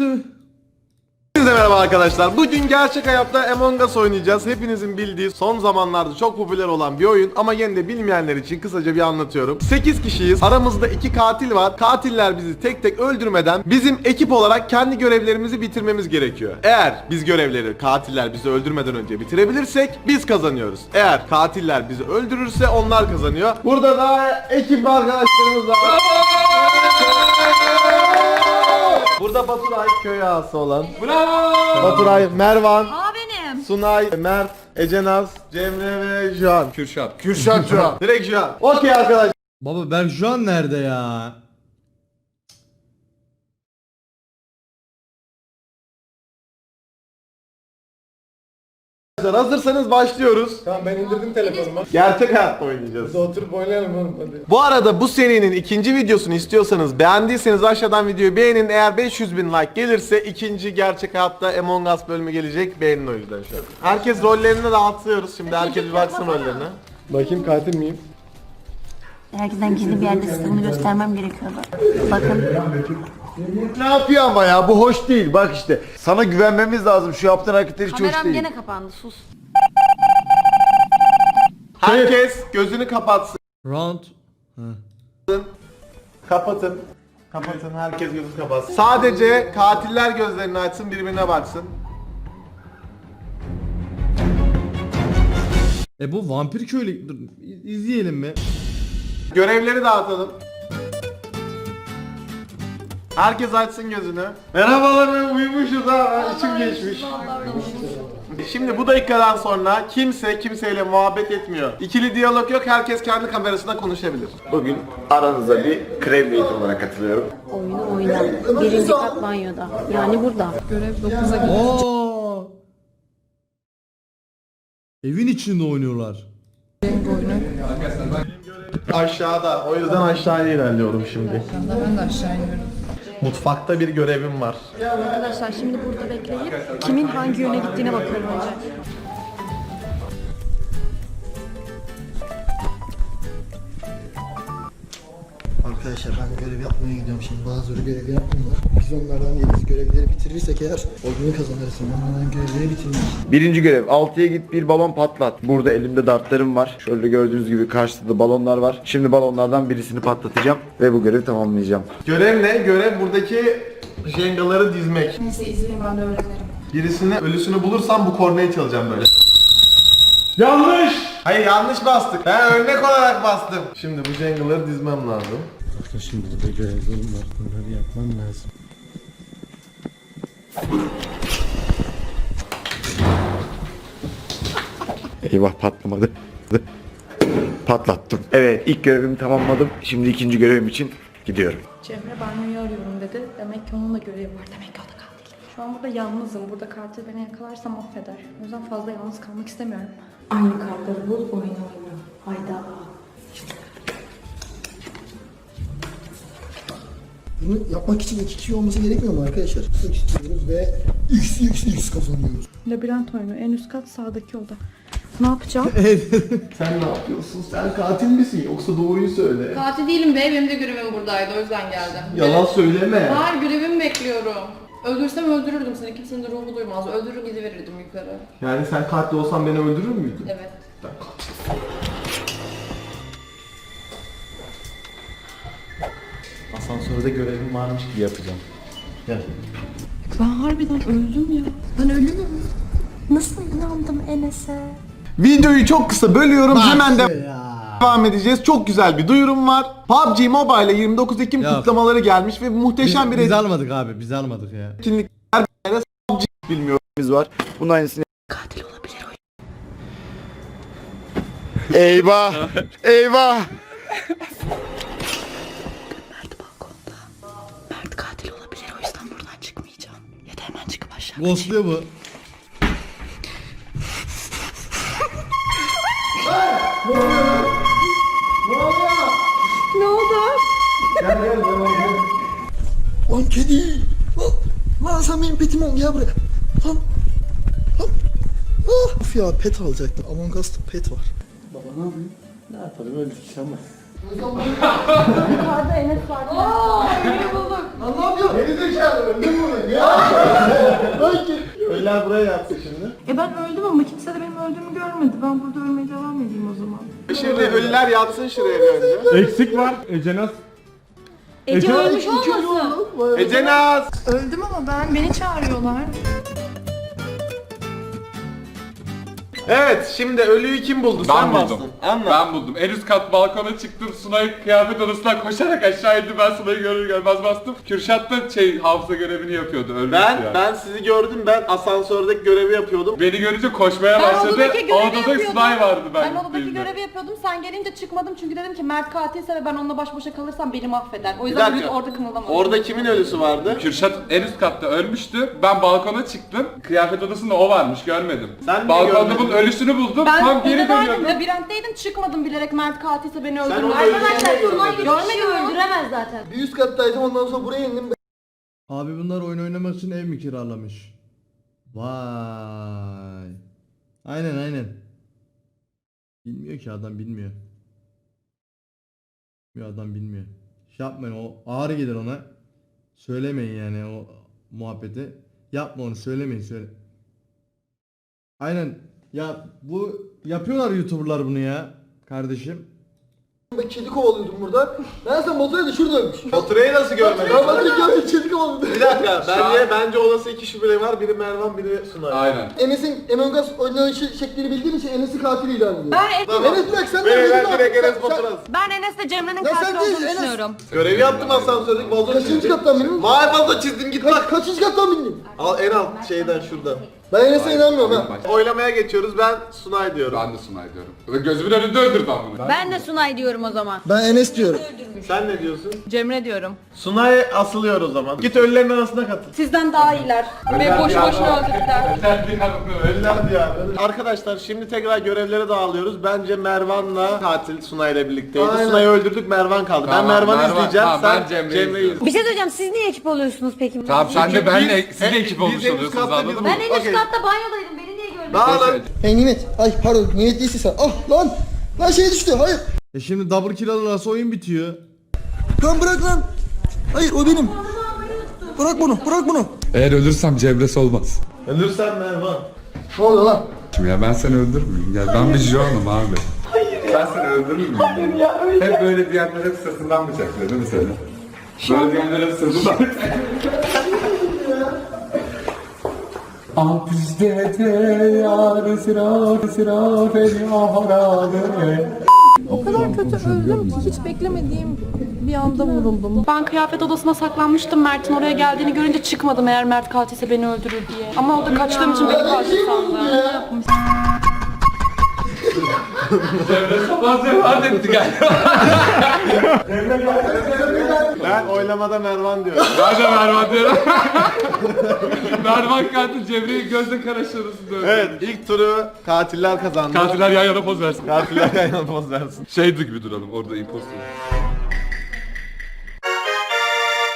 Hepinize merhaba arkadaşlar. Bugün gerçek hayatta Among Us oynayacağız. Hepinizin bildiği son zamanlarda çok popüler olan bir oyun ama yine de bilmeyenler için kısaca bir anlatıyorum. 8 kişiyiz. Aramızda 2 katil var. Katiller bizi tek tek öldürmeden bizim ekip olarak kendi görevlerimizi bitirmemiz gerekiyor. Eğer biz görevleri katiller bizi öldürmeden önce bitirebilirsek biz kazanıyoruz. Eğer katiller bizi öldürürse onlar kazanıyor. Burada da ekip arkadaşlarımız var. Burada Baturay köy ağası olan. Baturay, Mervan, Aa benim. Sunay, Mert, Ecenaz, Cemre ve Juan. Kürşat. Kürşat Juan. Direkt Juan. Okey arkadaşlar. Baba ben şu an nerede ya? Hazırsanız başlıyoruz. Tamam ben indirdim telefonumu. Gerçek hayatta oynayacağız. Oturup oynayalım oğlum hadi. Bu arada bu serinin ikinci videosunu istiyorsanız beğendiyseniz aşağıdan videoyu beğenin. Eğer 500 bin like gelirse ikinci gerçek hayatta Among Us bölümü gelecek. Beğenin o yüzden şu an. Herkes rollerini dağıtıyoruz. Şimdi herkes bir baksın rollerine. Bakayım katil miyim? Herkesten gizli bir yerde sıktığımı göstermem gerekiyordu. Bakın. Ne yapıyor ama ya bu hoş değil bak işte sana güvenmemiz lazım şu yaptığın hareketler hiç hoş Kameram değil. gene kapandı sus. Herkes gözünü kapatsın. Round. Kapatın. Kapatın. Herkes gözünü kapatsın. Sadece katiller gözlerini açsın, birbirine baksın. E bu vampir köylü. Dur iz- izleyelim mi? Görevleri dağıtalım. Herkes açsın gözünü. Merhabalar uyumuşuz ha. içim geçmiş. Şimdi bu dakikadan sonra kimse kimseyle muhabbet etmiyor. İkili diyalog yok. Herkes kendi kamerasına konuşabilir. Bugün aranıza bir krem niyeti olarak katılıyorum. Oyunu oyna. Birinci kat banyoda. Yani burada. Aa! Evin içinde oynuyorlar. Aşağıda. O yüzden aşağıya ilerliyorum şimdi. Ben de aşağı iniyorum. Mutfakta bir görevim var. Arkadaşlar şimdi burada bekleyip kimin hangi yöne gittiğine bakıyorum önce. Arkadaşlar ben görev yapmaya gidiyorum şimdi. Bazıları görevi yapmıyorlar. Biz onlardan yediz görevleri bitirirsek eğer oyunu kazanırız. Onlardan görevleri bitirmek. Birinci görev 6'ya git bir balon patlat. Burada elimde dartlarım var. Şöyle gördüğünüz gibi karşıda da balonlar var. Şimdi balonlardan birisini patlatacağım ve bu görevi tamamlayacağım. Görev ne? Görev buradaki jengaları dizmek. Neyse izleyin ben de öğrenirim. Birisini ölüsünü bulursam bu kornayı çalacağım böyle. Yanlış! Hayır yanlış bastık. Ben örnek olarak bastım. Şimdi bu jangle'ları dizmem lazım. Şimdi burada görevlerim var. Bunları yapmam lazım. Eyvah patlamadı. Patlattım. Evet ilk görevimi tamamladım. Şimdi ikinci görevim için gidiyorum. Cemre banyoyu arıyorum dedi. Demek ki onun da görevi var. Demek ki o da katil. Şu an burada yalnızım. Burada katil beni yakalarsam affeder. O yüzden fazla yalnız kalmak istemiyorum. Aynı kartları bul, oyna oyna. Hayda. Bunu yapmak için iki kişi olması gerekmiyor mu arkadaşlar? X istiyoruz ve X X X kazanıyoruz. Labirent oyunu. En üst kat sağdaki oda. Ne yapacağım? Sen ne yapıyorsun? Sen katil misin? Yoksa doğruyu söyle. Katil değilim be, benim de görevim buradaydı, o yüzden geldim. Yalan söyleme. Hayır, görevimi bekliyorum. Öldürsem öldürürdüm seni, kimsenin de ruhu duymaz. Öldürür gidiverirdim yukarı. Yani sen katil olsan beni öldürür müydün? Evet. Ben katil. Asansörde görevim varmış gibi yapacağım. Gel. Ben harbiden öldüm ya. Ben ölümüm. Nasıl inandım Enes'e? Videoyu çok kısa bölüyorum. Hemen de Ya. devam edeceğiz. Çok güzel bir duyurum var. PUBG Mobile'e 29 Ekim Ya. kutlamaları gelmiş ve muhteşem Biz, bir biz almadık abi biz almadık ya. etkinlik PUBG bilmiyorum. Biz var. Bunun aynısını Katil olabilir o. Eyvah! Eyvah! Ghostluyor bu. Lan kedi! Lan, lan sen benim petim ol gel buraya. Lan! Lan! Ah! Of ya pet alacaktım. Among Us'ta pet var. Baba ne yapayım? Ne yapalım öldük işte ama. Yukarıda Enes vardı. Geri zekalı öldün mü? Ya! Ölüler buraya yatsın şimdi. E ben öldüm ama kimse de benim öldüğümü görmedi. Ben burada ölmeye devam edeyim o zaman. Şimdi ölüler yatsın şuraya bir önce. Eksik var. Ecenaz. Ece ölmüş olmasın? Ece Naz. Öldüm ama ben. Beni çağırıyorlar. Evet şimdi ölüyü kim buldu? Ben Sen buldum. bastın. Anla. Ben buldum. En üst kat balkona çıktım. Sunay kıyafet odasından koşarak aşağı indi. Ben Sunay'ı görür görmez bastım. Kürşat da şey hafıza görevini yapıyordu. Ölmüş Ben yani. ben sizi gördüm. Ben asansördeki görevi yapıyordum. Beni görünce koşmaya Ben başladı. odadaki görevi Odada yapıyordum. Sunay vardı ben. Ben odadaki gittiğimde. görevi yapıyordum. Sen gelince çıkmadım çünkü dedim ki Mert katilse ve ben onunla baş başa kalırsam beni mahveder. O yüzden dakika. biz orada kımıldamadım. Orada kimin ölüsü vardı? Kürşat en üst katta ölmüştü. Ben balkona çıktım. Kıyafet odasında o varmış görmedim. Sen niye Balkonda görmedin? Ölüsünü buldum. ben Tam geri dönüyordum. labirentteydim çıkmadım bilerek Mert katilse beni öldürür. onu öldüreceğini görmedin. Görmedim öldüremez zaten. Bir üst kattaydım ondan sonra buraya indim. Abi bunlar oyun oynamak için ev mi kiralamış? Vay. Aynen aynen. Bilmiyor ki adam bilmiyor. Bir adam bilmiyor. Şey yapmayın o ağır gelir ona. Söylemeyin yani o muhabbeti. Yapma onu söylemeyin söyle. Aynen. Ya bu yapıyorlar YouTuber'lar bunu ya kardeşim. Ben kedi kovalıyordum burada. Ben sen Baturay'ı da şurada ölmüş. Baturay'ı nasıl görmedin? Ben Baturay'ı gördüm kedi kovalıyordum. Bir dakika. Bence, bence olası iki şüpheli var. Biri Mervan, biri Sunay. Aynen. Enes'in Among Us oynanışı şeklini bildiğim için Enes'i katil ilan ediyorum. Ben, Tamam. Enes bırak sen de Beyler öldün direkt abi. Enes ben Enes'le Cemre'nin Ya sen katil değil, olduğunu Enes. düşünüyorum. Görevi yaptım asansördeki balonu Kaçıncı çizdim. kattan? Mavi balon çizdim git Kaç, bak. kaçıncı kattan bindin? Al en alt şeyden şuradan. Ben Enes'e inanmıyorum ha. Oylamaya geçiyoruz. Ben Sunay diyorum. Ben de Sunay diyorum. Ve Gözümün önünde öldürdü ben bunu. Ben de Sunay diyorum o zaman. Ben Enes diyorum. Sen ne diyorsun? Cemre diyorum. Sunay asılıyor o zaman. Git ölülerin arasına katıl. Sizden daha iyiler. Ve boş boşuna öldürdüler. Yeter bir hanım öyle. Ölüler diyor. Arkadaşlar şimdi tekrar görevlere dağılıyoruz. Bence Mervan'la katil Sunay'la birlikteydi. Aynen. Sunay'ı öldürdük Mervan kaldı. Tamam, ben Mervan'ı Mervan- izleyeceğim. tamam, sen Cemre'yi Cemre'yi izliyorum. izle. Bir şey söyleyeceğim. Siz niye ekip oluyorsunuz peki? Tamam sen de benle siz de ekip e, olmuş oluyorsunuz anladın mı? Ben en üst Okey. Katta banyodaydım. Beni niye görmedin? Dağılın. Hey Nimet. Ay pardon Nimet değilsin sen. Ah lan. Lan şey düştü. Hayır. E şimdi double kill alırsa oyun bitiyor. Lan bırak lan. Hayır o benim. Bırak bunu. Bırak bunu. Eğer ölürsem Cemres olmaz. Ölürsen Mervan. Ne oluyor lan? Şimdi ya ben seni öldürmeyeyim. Ya ben bir John'um abi. Ben seni öldürmeyeyim. Hayır ya öyle. Hep böyle diyenler hep sırtından bıçaklıyor değil mi seni? Böyle diyenler hep sırtından Ah yar sıra sıra O kadar kötü öldüm ki hiç beklemediğim bir anda vuruldum. Ben kıyafet odasına saklanmıştım. Mert'in oraya geldiğini görünce çıkmadım eğer Mert katilse beni öldürür diye. Ama o da kaçtığım için beni katil sandı. Sabah sefer etti galiba. Ben oylamada Mervan diyorum. Ben de Mervan diyorum. Mervan katil Cemre'yi gözle karaştırırsın dövdü. Evet ilk turu katiller kazandı. Katiller yan yana poz versin. Katiller yan poz versin. Şeydi gibi duralım orada impostor.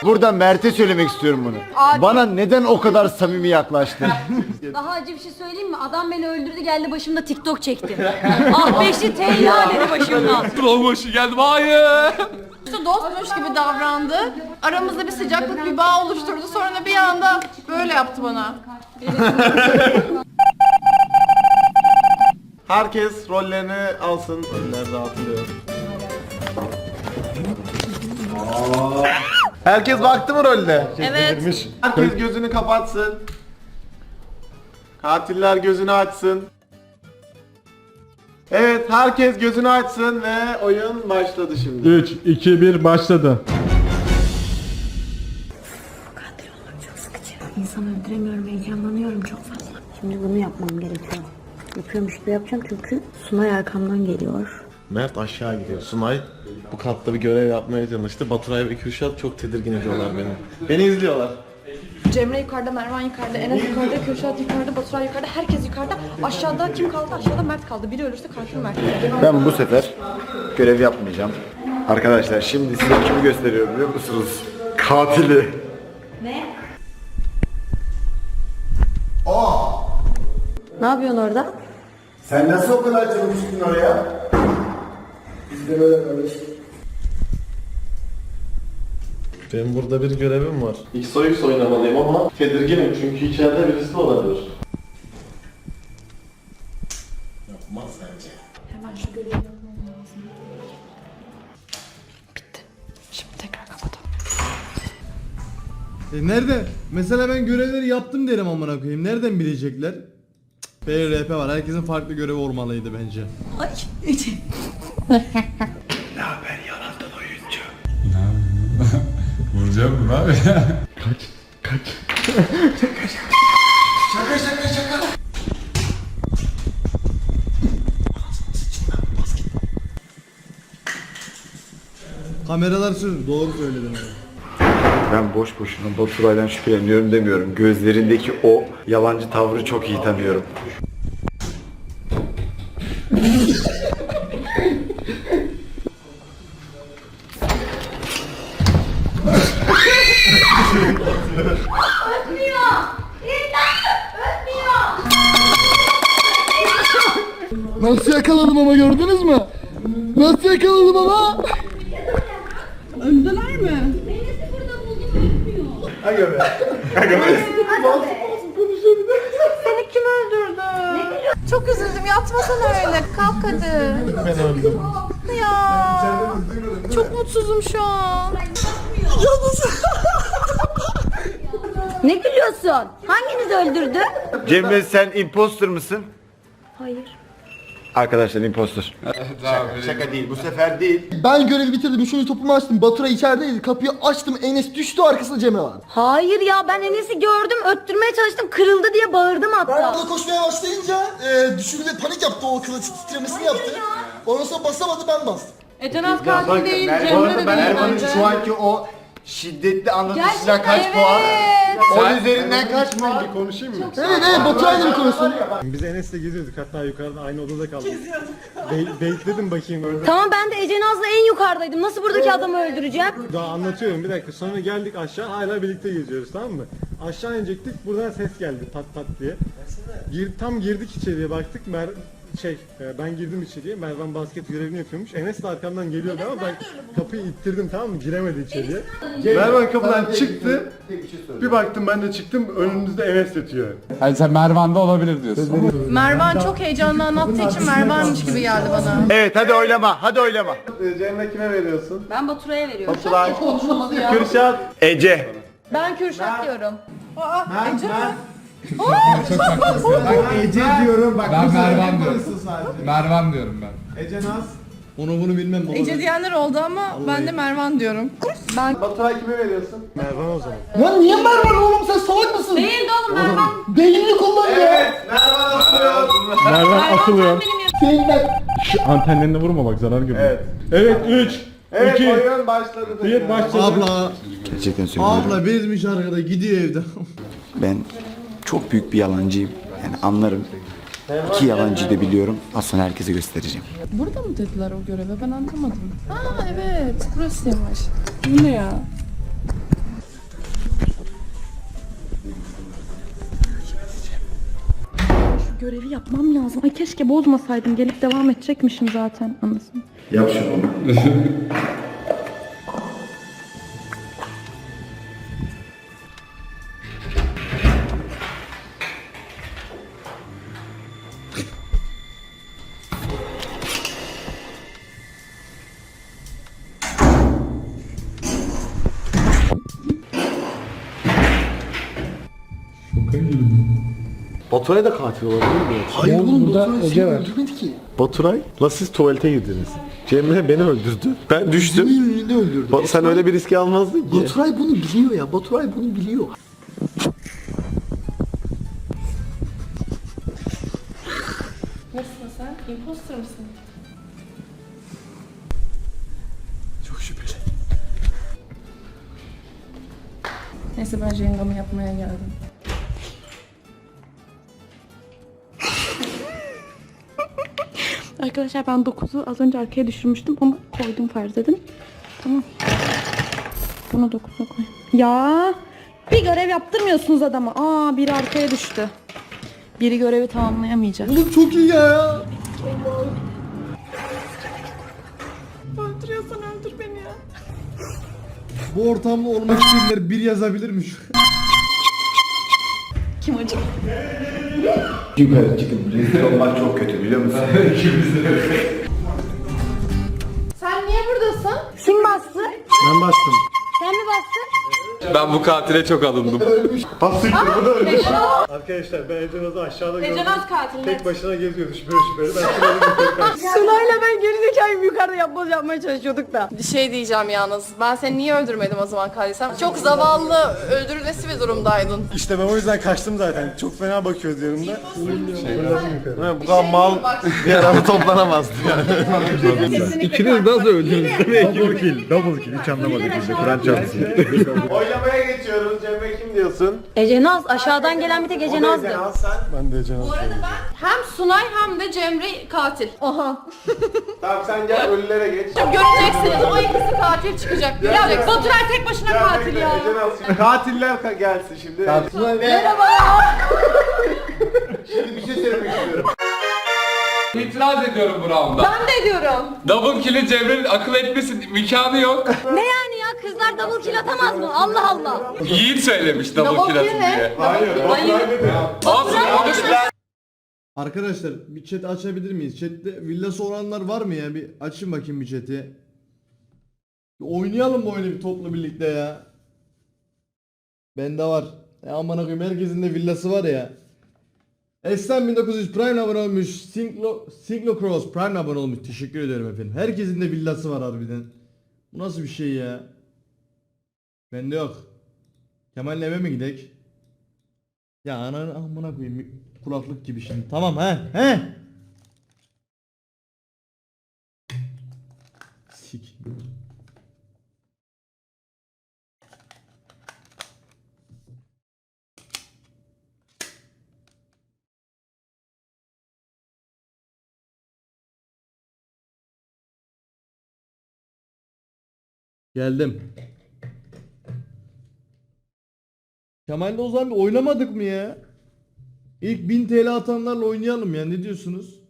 Buradan Mert'e söylemek istiyorum bunu. Bana neden o kadar samimi yaklaştın? Daha acı bir şey söyleyeyim mi? Adam beni öldürdü geldi başımda TikTok çekti. ah beşli teyla dedi başımdan. Motion geldim hayır. İşte dostmuş gibi davrandı. Aramızda bir sıcaklık, bir bağ oluşturdu. Sonra bir anda böyle yaptı bana. Herkes rollerini alsın. Roller dağıtılıyor. Herkes baktı mı rolde? Evet. Herkes gözünü kapatsın. Katiller gözünü açsın. Evet, herkes gözünü açsın ve oyun başladı şimdi. 3, 2, 1 başladı. İnsanı öldüremiyorum, heyecanlanıyorum çok fazla. Şimdi bunu yapmam gerekiyor. Yapıyormuş gibi yapacağım çünkü Sunay arkamdan geliyor. Mert aşağı gidiyor. Sunay bu katta bir görev yapmaya çalıştı. Baturay ve Kürşat çok tedirgin ediyorlar beni. Beni izliyorlar. Cemre yukarıda, Mervan yukarıda, Enes yukarıda, Kürşat yukarıda, Baturay yukarıda, herkes yukarıda. Aşağıda kim kaldı? Aşağıda Mert kaldı. Biri ölürse katil Mert. Ben bu sefer görev yapmayacağım. Arkadaşlar şimdi size kimi gösteriyorum biliyor musunuz? Katili. Ne yapıyorsun orada? Sen nasıl o kadar çabuk çıktın oraya? Benim burada bir görevim var. XOX oynamalıyım ama tedirginim çünkü içeride birisi de olabilir. Yapmaz bence. Hemen şu görevi. Bitti. Şimdi tekrar kapatalım. E nerede? Mesela ben görevleri yaptım derim amına koyayım. Nereden bilecekler? Cık, BRP var. Herkesin farklı görevi olmalıydı bence. Ay. bunu abi. Kameralar sür. Doğru söyledin abi. Ben boş boşuna Baturay'dan şüpheleniyorum demiyorum. Gözlerindeki o yalancı tavrı çok iyi tanıyorum. Nasıl yakaladım ama gördünüz mü? Nasıl yakaladım ama? Seni kim öldürdü? Çok üzüldüm. Yatmasana öyle. Kalk hadi. Ben öldüm. Ya. Çok mutsuzum şu an. Ne gülüyorsun? Hanginiz öldürdü? Cemre sen imposter mısın? Hayır. Arkadaşlar imposter. Şaka değil bu sefer değil. Ben görevi bitirdim. Üçüncü topumu açtım. Batura içerideydi. Kapıyı açtım. Enes düştü arkasında Cemre var. Hayır ya ben Enes'i gördüm öttürmeye çalıştım kırıldı diye bağırdım Ben hatta. orada koşmaya başlayınca e, düşürdü ve panik yaptı o kılıç titremesini yaptı. Ondan sonra basamadı ben bastım. Ecenaz katil değil, Cemre de değil bence. anki o şiddetli anlatışına kaç puan? Onun üzerinden kaç puan? Evet evet Baturay'la bir konuşsun. Biz Enes'le geziyorduk hatta yukarıda aynı odada kaldık. Be- bekledim bakayım orada. Tamam ben de Ece Naz'la en yukarıdaydım. Nasıl buradaki adamı öldüreceğim? Daha anlatıyorum bir dakika sonra geldik aşağı hala birlikte geziyoruz tamam mı? Aşağı inecektik buradan ses geldi pat pat diye. Gir, tam girdik içeriye baktık Mer şey e, ben girdim içeriye Mervan basket görevini yapıyormuş. Enes de arkamdan geliyordu ama ben kapıyı ittirdim tamam mı? Giremedi içeriye. Mervan kapıdan çıktı. Bir baktım ben de çıktım önümüzde Enes yatıyor. Hani sen Mervan'da olabilir diyorsun. Mervan çok heyecanlı anlattığı için Mervan'mış gibi geldi bana. Evet hadi oylama hadi oylama. Ee, Cemre kime veriyorsun? Ben Baturay'a veriyorum. Ya. Kürşat. Ece. Ben Kürşat diyorum. Aa, Ece mi? Ben Mervan diyorum. Mervan diyorum ben. Onu bunu bilmem baba. Ece diyenler oldu ama ben de Mervan diyorum. Baturay kime veriyorsun? Lan niye Mervan oğlum sen salak mısın? Değildi oğlum Mervan. Beynini kullan ya. Mervan asılıyor. Mervan atılıyor. Senin ben. Şu antenlerine vurma bak zarar görüyor. Evet. Evet 3 Evet 2 oyun başladı. 1 başladı. Abla, Gerçekten söylüyorum. abla bezmiş arkada gidiyor evde. Ben çok büyük bir yalancıyım. Yani anlarım. İki yalancıyı da biliyorum. Az sonra herkese göstereceğim. Burada mı dediler o göreve? Ben anlamadım. Aa evet. Burasıymış. Bu ne ya? Şu görevi yapmam lazım. Ay keşke bozmasaydım. Gelip devam edecekmişim zaten. Anlasın. Yap şunu. Baturay da katil olabilir mi? Hayır oğlum Baturay seni öldürmedi ki. Baturay, la siz tuvalete girdiniz. Cemre beni öldürdü. Ben düştüm. Önünde öldürdü. Ba- sen öyle bir riske almazdın ki. Baturay bunu biliyor ya. Baturay bunu biliyor. Nasılsın sen? Imposter mısın? Çok şüpheli. Neyse ben jengamı yapmaya geldim. Arkadaşlar ben 9'u az önce arkaya düşürmüştüm ama koydum farz edin. Tamam. Bunu 9'a koy. Ya bir görev yaptırmıyorsunuz adama. Aa biri arkaya düştü. Biri görevi tamamlayamayacak. Oğlum çok iyi ya. Öldürüyorsan öldür beni ya. Bu ortamda olmak isteyenler bir yazabilirmiş. Kim acaba? Yukarı çıkıp rezil olmak çok kötü biliyor musun? Sen niye buradasın? Kim bastı? Ben bastım. Sen mi bastın? Ben bu katile çok alındım. Arkadaşlar ben Ecenaz'ı aşağıda gördüm. Ecenaz katil. Tek başına geziyordu şüpheli şüpheli. Ben kaçtım. Sunay'la ben gerizekalı yukarıda yapboz yapmaya çalışıyorduk da. Bir şey diyeceğim yalnız. Ben seni niye öldürmedim o zaman kardeşim? Çok zavallı öldürülmesi bir durumdaydın. İşte ben o yüzden kaçtım zaten. Çok fena bakıyordu yanımda. Ha, bu kadar mal bir arada toplanamazdı yani. İkiniz nasıl öldünüz? Double kill, double kill. Hiç anlamadık. Kur'an çarpsın. Oylamaya geçiyoruz. Cemre kim diyorsun? Ecenaz aşağıdan gelen bir tek Ecenaz'dı. Ecenaz sen. Ben de Ecenaz Hem Sunay hem de Cemre katil. Aha. Tamam sen gel ölülere geç. Göreceksiniz o ikisi katil çıkacak. Göreceksiniz. Baturay tek başına katil ya. Ecenaz şimdi. Katiller ka- gelsin şimdi. şimdi bir şey söylemek istiyorum. İtiraz ediyorum bu rounda. Ben de ediyorum. Double kill'i Cemre'nin akıl etmesin imkanı yok. Ne yani ya kızlar double kill atamaz mı? Allah Allah. Yiğit söylemiş double, Double kill atın ne? diye. Hayır. Hayır. Olsun konuşma. Arkadaşlar bir chat açabilir miyiz? Chat'te villası olanlar var mı ya? Bir açın bakayım bir chat'i. Bir oynayalım bu oyunu bir toplu birlikte ya. Bende var. E aman koyayım herkesin de villası var ya. Esen 1900 Prime abone olmuş. Synclo, Synclocross Prime abone olmuş. Teşekkür ediyorum efendim. Herkesin de villası var harbiden. Bu nasıl bir şey ya? Bende yok. Kemal'le eve mi gidek? Ya ananı amına koyayım kulaklık gibi şimdi. Tamam he he. Sik. Geldim. Kemal'le o zaman bir oynamadık mı ya? İlk 1000 TL atanlarla oynayalım ya ne diyorsunuz?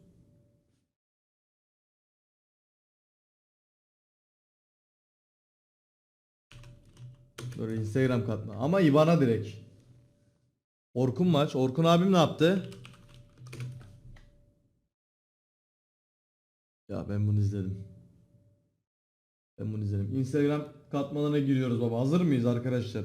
Dur Instagram katma ama Ivan'a direkt. Orkun maç. Orkun abim ne yaptı? Ya ben bunu izledim. Ben bunu izledim. Instagram katmalarına giriyoruz baba. Hazır mıyız arkadaşlar?